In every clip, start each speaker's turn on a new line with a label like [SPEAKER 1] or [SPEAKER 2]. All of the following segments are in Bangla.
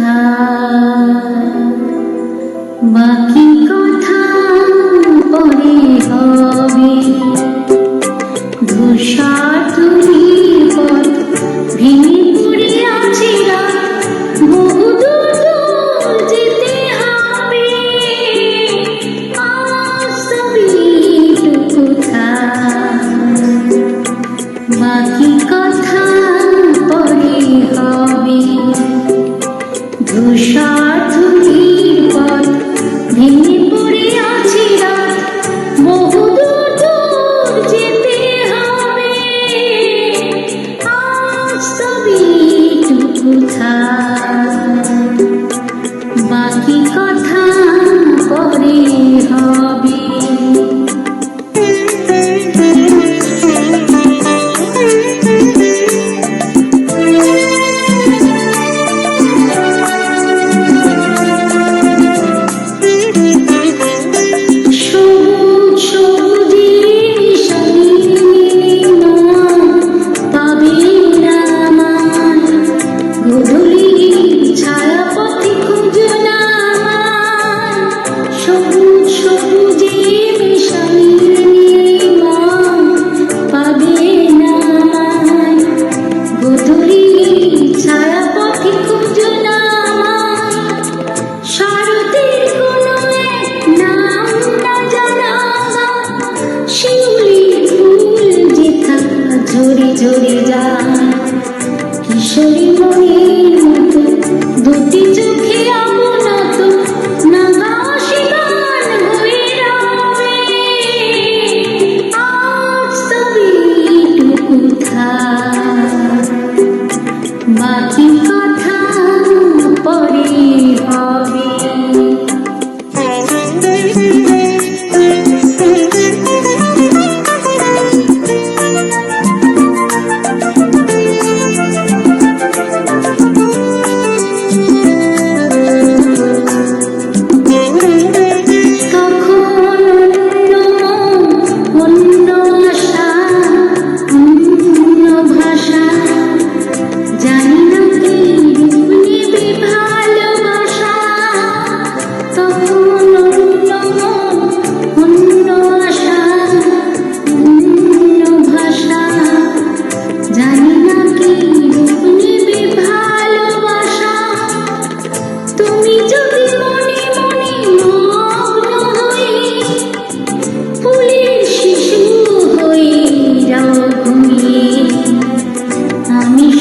[SPEAKER 1] কথা বাকি কথা পরে হবে আধুনিক পথ ভেঙে পড়ে আছে জোরে জোরে যায়। কিশোরী মনের দুটি চোখে আমার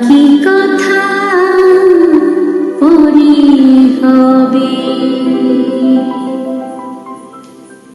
[SPEAKER 1] বাকি কথা পরে হবে।